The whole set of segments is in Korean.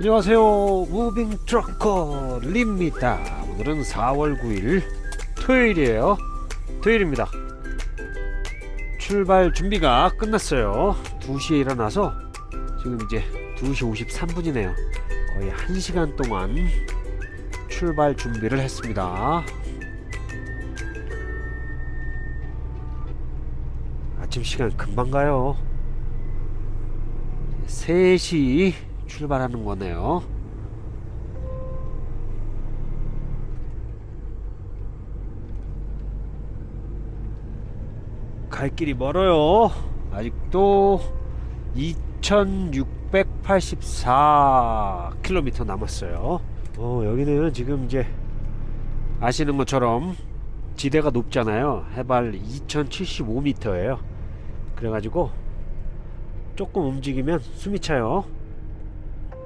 안녕하세요. 무빙 트럭커 립니다. 오늘은 4월 9일 토요일이에요. 토요일입니다. 출발 준비가 끝났어요. 2시에 일어나서 지금 이제 2시 53분이네요. 거의 1시간 동안 출발 준비를 했습니다. 아침 시간 금방 가요. 3시 출발하는 거네요. 갈 길이 멀어요. 아직도 2684km 남았어요. 어, 여기는 지금 이제 아시는 것처럼 지대가 높잖아요. 해발 2075m예요. 그래가지고 조금 움직이면 숨이 차요.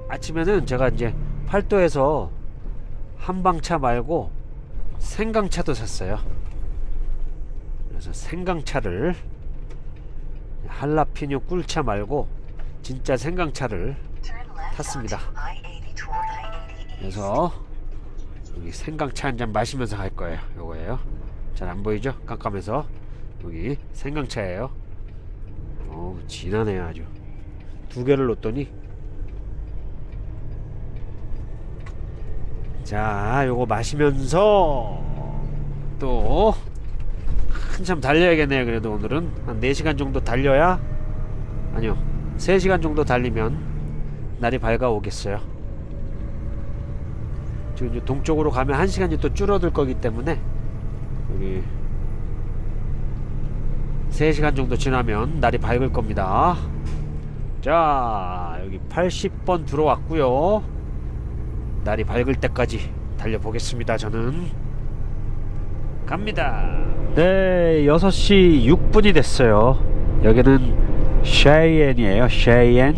아침에는 제가 이제 팔도에서 한방차 말고 생강차도 샀어요. 그래서 생강차를 할라피뇨 꿀차 말고 진짜 생강차를 탔습니다. 그래서 여기 생강차 한 잔 마시면서 갈 거예요. 요거예요. 잘 안 보이죠? 깜깜해서 여기 생강차예요. 어우 진하네요 아주. 두 개를 놓더니 자, 요거 마시면서 또 한참 달려야겠네요. 그래도 오늘은 한 4시간 정도 달려야 아니요. 3시간 정도 달리면 날이 밝아오겠어요. 지금 이제 동쪽으로 가면 1시간이 또 줄어들 거기 때문에 여기 3시간 정도 지나면 날이 밝을 겁니다. 자, 여기 80번 들어왔고요. 날이 밝을 때까지 달려보겠습니다. 저는 갑니다. 네, 6시 6분이 됐어요. 여기는 샤이엔이에요. 샤이엔,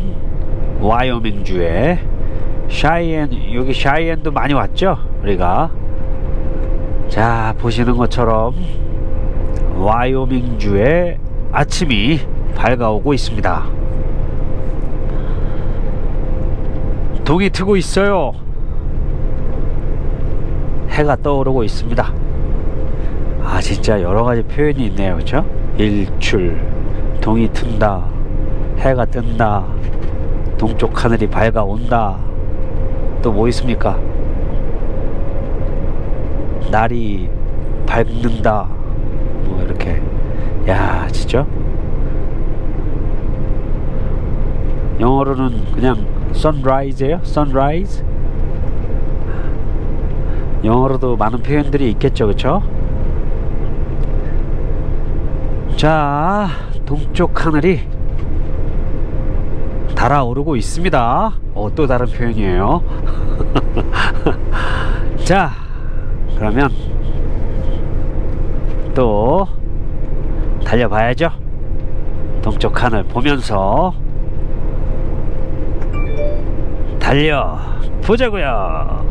와이오밍주에 샤이엔 여기 샤이엔도 많이 왔죠? 우리가 자 보시는 것처럼 와이오밍주의 아침이 밝아오고 있습니다. 동이 트고 있어요. 해가 떠오르고 있습니다. 아 진짜 여러 가지 표현이 있네요, 그렇죠? 일출, 동이 튼다, 해가 뜬다, 동쪽 하늘이 밝아온다. 또 뭐 있습니까? 날이 밝는다. 뭐 이렇게. 야, 진짜? 영어로는 그냥 sunrise예요? sunrise? 영어로도 많은 표현들이 있겠죠, 그쵸? 자, 동쪽 하늘이 달아오르고 있습니다. 어, 또 다른 표현이에요. 자, 그러면 또 달려봐야죠. 동쪽 하늘 보면서 달려 보자고요.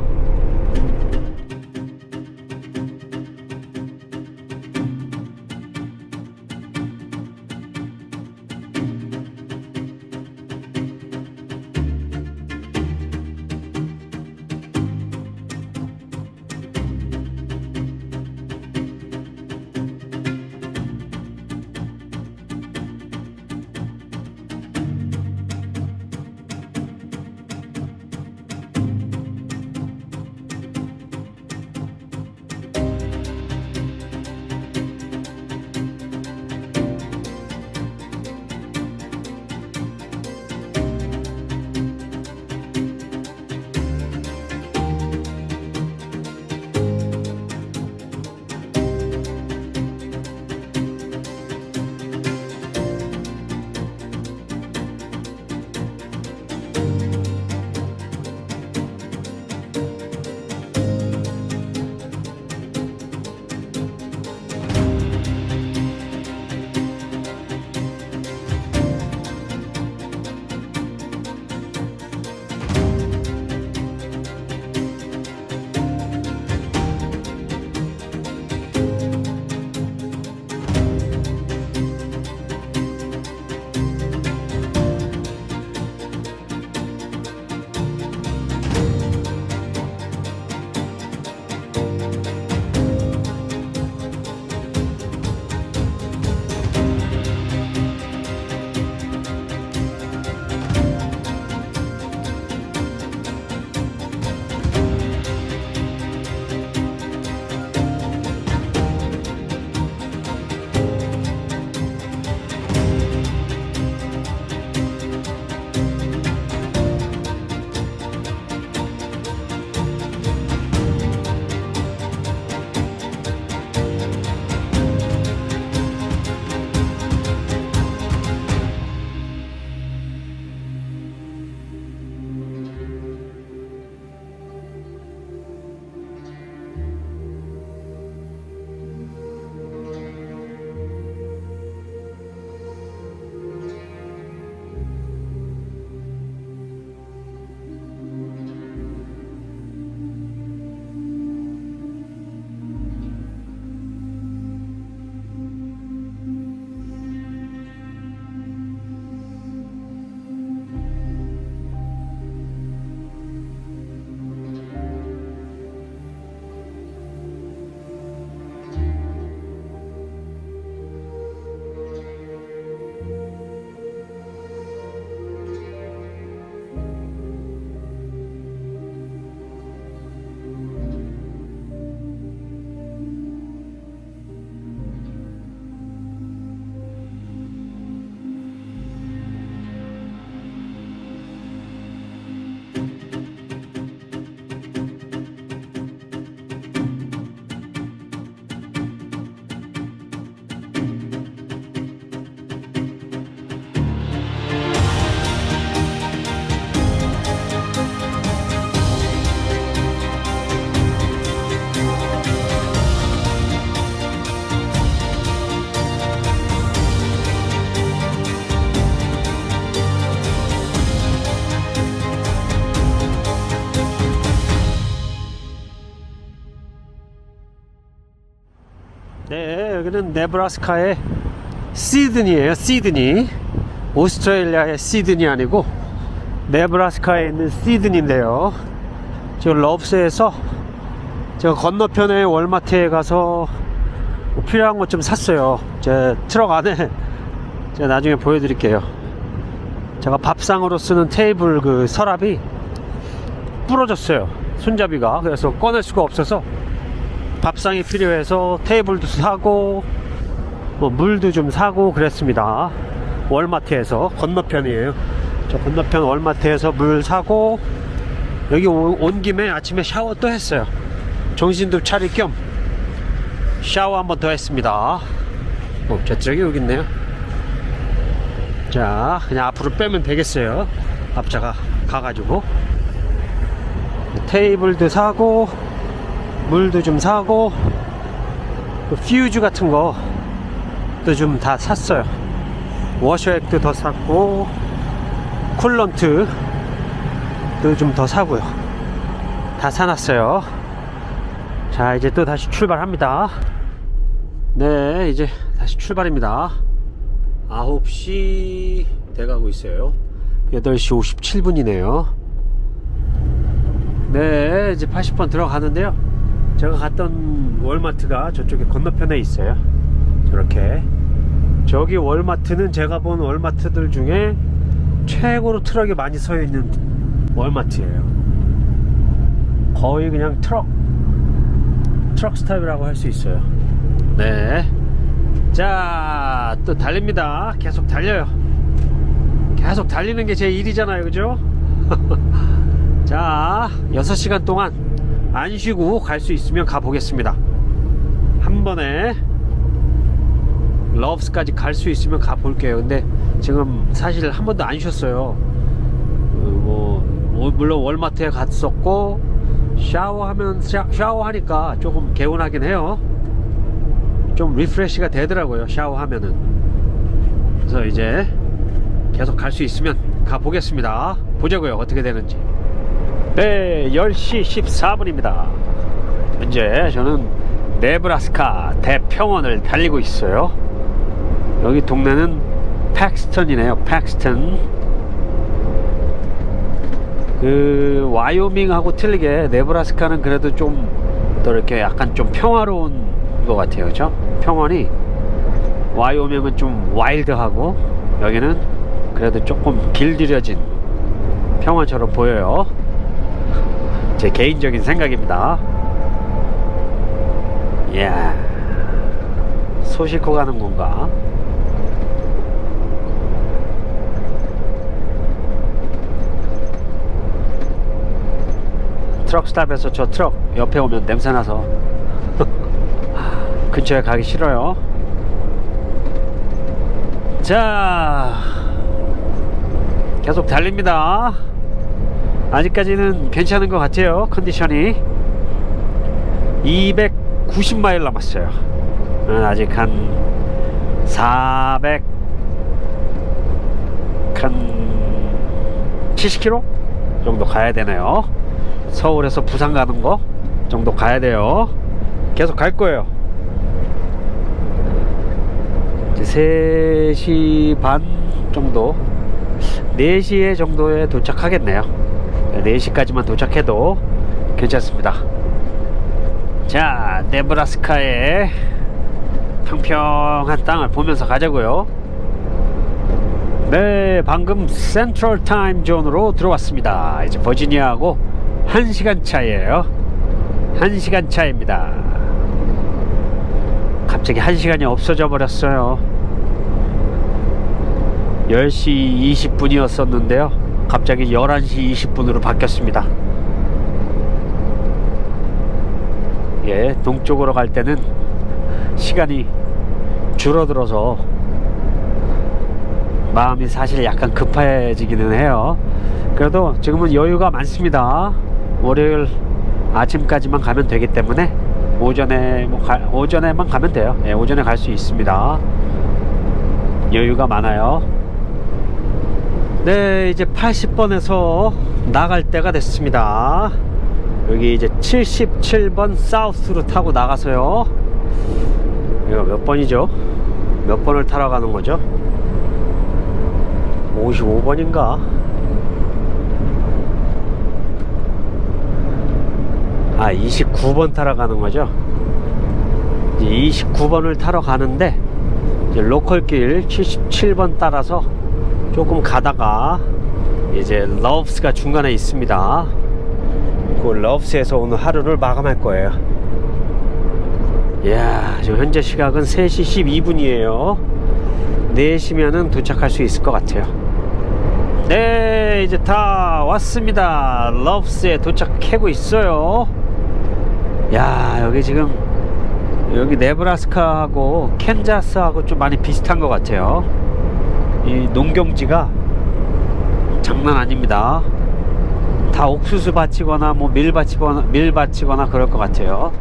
여기는 네브라스카의 시드니예요. 시드니. 오스트레일리아의 시드니 아니고 네브라스카에 있는 시드니인데요. 지금 러브스에서 제가 건너편에 월마트에 가서 뭐 필요한 것 좀 샀어요. 제 트럭 안에 제가 나중에 보여드릴게요. 제가 밥상으로 쓰는 테이블 그 서랍이 부러졌어요. 손잡이가. 그래서 꺼낼 수가 없어서 밥상이 필요해서 테이블도 사고 뭐 물도 좀 사고 그랬습니다. 월마트에서 건너편이에요. 저 건너편 월마트에서 물 사고 여기 오- 온 김에 아침에 샤워 또 했어요. 정신도 차릴 겸 샤워 한 번 더 했습니다. 어, 저쪽이 여기 있네요. 자, 그냥 앞으로 빼면 되겠어요. 앞차가 가가지고 테이블도 사고 물도 좀 사고 그 퓨즈 같은 거도 좀 다 샀어요. 워셔액도 더 샀고 쿨런트도 좀 더 사고요. 다 사놨어요. 자 이제 또 다시 출발합니다. 네 이제 다시 출발입니다. 9시 돼가고 있어요. 8시 57분이네요. 네, 이제 80번 들어가는데요. 제가 갔던 월마트가 저쪽에 건너편에 있어요. 저렇게. 저기 월마트는 제가 본 월마트들 중에 최고로 트럭이 많이 서 있는 월마트예요. 거의 그냥 트럭, 트럭 스타일이라고 할 수 있어요. 네. 자, 또 달립니다. 계속 달려요. 계속 달리는 게 제 일이잖아요. 그죠? 자, 6시간 동안 안 쉬고 갈 수 있으면 가보겠습니다. 한 번에 러브스까지 갈 수 있으면 가볼게요. 근데 지금 사실 한 번도 안 쉬었어요. 어, 뭐, 뭐, 물론 월마트에 갔었고, 샤워하면, 샤, 샤워하니까 조금 개운하긴 해요. 좀 리프레시가 되더라고요. 샤워하면은. 그래서 이제 계속 갈 수 있으면 가보겠습니다. 보자고요. 어떻게 되는지. 네, 10시 14분입니다. 현재 저는 네브라스카 대평원을 달리고 있어요. 여기 동네는 팩스턴이네요. 팩스턴. 그 와이오밍하고 틀리게 네브라스카는 그래도 좀 더 이렇게 약간 좀 평화로운 것 같아요. 그죠? 평원이 와이오밍은 좀 와일드하고 여기는 그래도 조금 길들여진 평원처럼 보여요. 제 개인적인 생각입니다. 이야, 소 싣고 가는 건가? 트럭 스탑에서 저 트럭 옆에 오면 냄새나서 근처에 가기 싫어요. 자, 계속 달립니다. 아직까지는 괜찮은 것 같아요. 컨디션이 290마일 남았어요. 어, 아직 한 400, 한 70km 정도 가야 되네요. 서울에서 부산 가는 거 정도 가야 돼요. 계속 갈 거예요. 이제 3시 반 정도 4시에 정도에 도착하겠네요 4시까지만 도착해도 괜찮습니다. 자 네브라스카의 평평한 땅을 보면서 가자고요. 네 방금 센트럴 타임 존으로 들어왔습니다. 이제 버지니아하고 1시간 차이에요. 1시간 차입니다. 갑자기 1시간이 없어져 버렸어요. 10시 20분이었었는데요. 갑자기 11시 20분으로 바뀌었습니다. 예, 동쪽으로 갈 때는 시간이 줄어들어서 마음이 사실 약간 급해지기는 해요. 그래도 지금은 여유가 많습니다. 월요일 아침까지만 가면 되기 때문에 오전에 뭐 가, 오전에만 가면 돼요. 예, 오전에 갈 수 있습니다. 여유가 많아요. 네, 이제 80번에서 나갈 때가 됐습니다. 여기 이제 77번 사우스로 타고 나가서요. 여기가 몇 번이죠? 몇 번을 타러 가는 거죠? 55번인가? 아, 29번 타러 가는 거죠? 이제 29번을 타러 가는데, 이제 로컬길 77번 따라서 조금 가다가, 이제 러브스가 중간에 있습니다. 그 러브스에서 오늘 하루를 마감할 거예요. 이야, 지금 현재 시각은 3시 12분이에요. 4시면은 도착할 수 있을 것 같아요. 네, 이제 다 왔습니다. 러브스에 도착하고 있어요. 야, 여기 지금 여기 네브라스카하고 캔자스하고 좀 많이 비슷한 것 같아요. 이 농경지가 장난 아닙니다. 다 옥수수 밭이거나 뭐 밀밭이거나 밀밭이거나 그럴 것 같아요.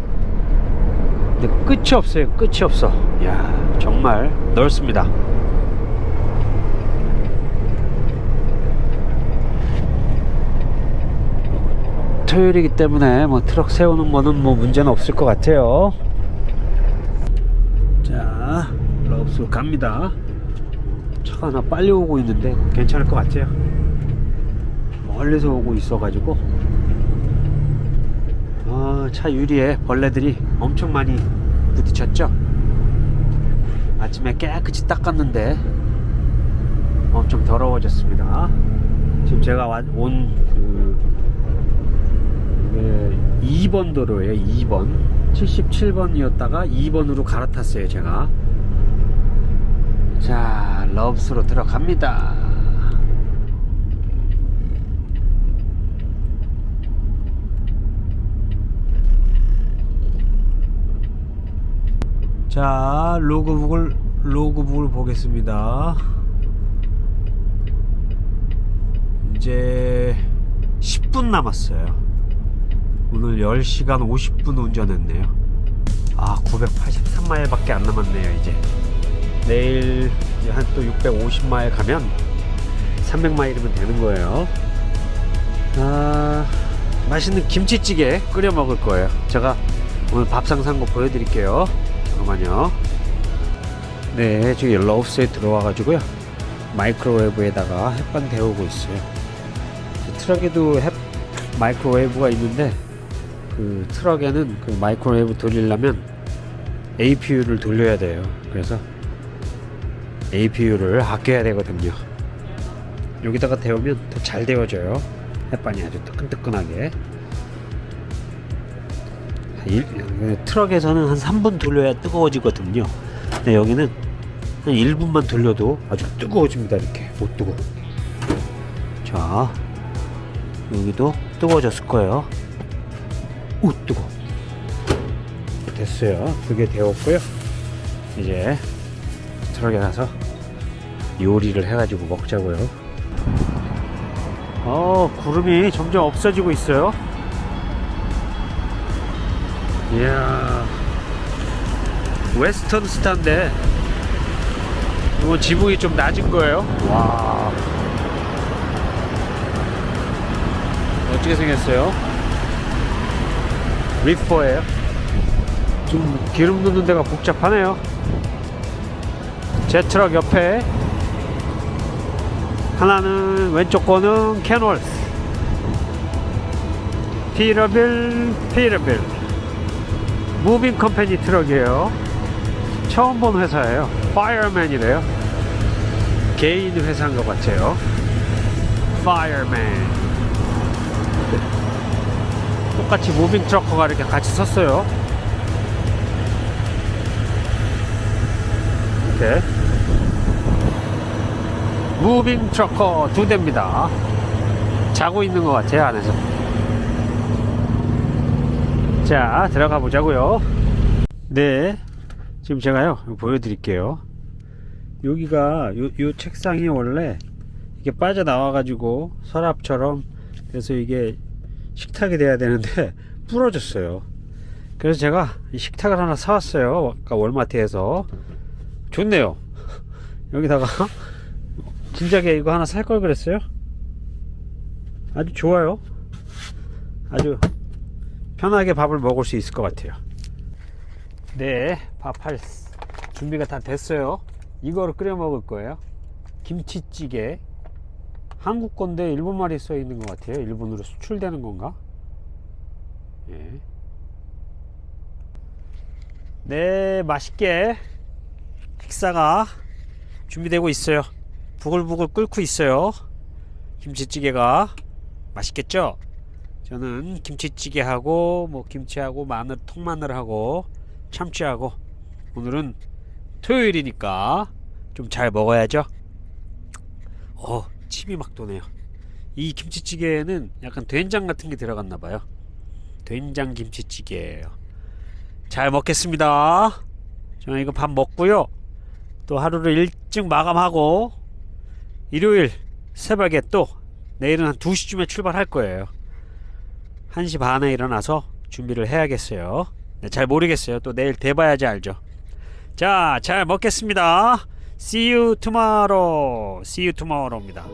근데 끝이 없어요. 끝이 없어. 야, 정말 넓습니다. 토요일이기 때문에 뭐 트럭 세우는 거는 뭐 문제는 없을 것 같아요. 자, 러브스 갑니다. 차가 하나 빨리 오고 있는데 괜찮을 것 같아요. 멀리서 오고 있어 가지고 아, 차 유리에 벌레들이 엄청 많이 부딪혔죠. 아침에 깨끗이 닦았는데 엄청 더러워졌습니다. 지금 제가 온그 네, 2번 도로예요. 2번 77번이었다가 2번으로 갈아탔어요. 제가 자 러브스로 들어갑니다. 자 로그북을 로그북을 보겠습니다. 이제 10분 남았어요. 오늘 10시간 50분 운전했네요. 아 983마일밖에 안 남았네요 이제. 내일 한 또 650마일 가면 300마일이면 되는 거예요. 아 맛있는 김치찌개 끓여 먹을 거예요. 제가 오늘 밥상 산 거 보여드릴게요. 잠깐만요. 네, 지금 러브스에 들어와 가지고요. 마이크로웨이브에다가 햇반 데우고 있어요. 트럭에도 햇 마이크로웨이브가 있는데 그 트럭에는 그 마이크로웨이브 돌리려면 APU를 돌려야 돼요. 그래서 APU를 아껴야 되거든요. 여기다가 데우면 더 잘 데워져요. 햇반이 아주 뜨끈뜨끈하게. 일, 트럭에서는 한 3분 돌려야 뜨거워지거든요. 근데 여기는 한 1분만 돌려도 아주 뜨거워집니다. 이렇게 못 뜨고. 자, 여기도 뜨거워졌을 거예요. 오, 뜨거. 됐어요. 그게 되었고요. 이제 가서 요리를 해가지고 먹자고요. 어, 구름이 점점 없어지고 있어요. 이야, 웨스턴 스타인데, 이거 지붕이 좀 낮은 거예요. 와, 어떻게 생겼어요? 리퍼예요. 좀 기름 넣는 데가 복잡하네요. 제 트럭 옆에 하나는 왼쪽 거는 캐놀스 피러빌 피러빌 무빙 컴퍼니 트럭이에요. 처음 본 회사예요. 파이어맨이래요. 개인 회사인 것 같아요. 파이어맨. 똑같이 무빙 트럭커가 이렇게 같이 섰어요. 이렇게 무빙 트럭커 두 대입니다. 자고 있는 것 같아요 안에서. 자 들어가 보자고요. 네, 지금 제가요 보여드릴게요. 여기가 요, 요 책상이 원래 이게 빠져나와가지고 서랍처럼 그래서 이게 식탁이 돼야 되는데 부러졌어요. 그래서 제가 이 식탁을 하나 사왔어요. 아까 월마트에서 좋네요. 여기다가 진작에 이거 하나 살 걸 그랬어요. 아주 좋아요. 아주 편하게 밥을 먹을 수 있을 것 같아요. 네, 밥 할 준비가 다 됐어요. 이거를 끓여 먹을 거예요. 김치찌개. 한국 건데 일본 말이 써 있는 것 같아요. 일본으로 수출되는 건가? 예. 네, 맛있게 식사가 준비되고 있어요. 부글부글 끓고 있어요. 김치찌개가 맛있겠죠? 저는 김치찌개하고 뭐 김치하고 마늘 통마늘하고 참치하고 오늘은 토요일이니까 좀 잘 먹어야죠. 어, 침이 막 도네요. 이 김치찌개에는 약간 된장 같은 게 들어갔나 봐요. 된장 김치찌개예요. 잘 먹겠습니다. 저는 이거 밥 먹고요. 또 하루를 일찍 마감하고 일요일 새벽에 또 내일은 한 2시쯤에 출발할 거예요. 1시 반에 일어나서 준비를 해야겠어요. 네, 잘 모르겠어요. 또 내일 돼봐야지 알죠. 자, 잘 먹겠습니다. See you tomorrow. See you tomorrow입니다.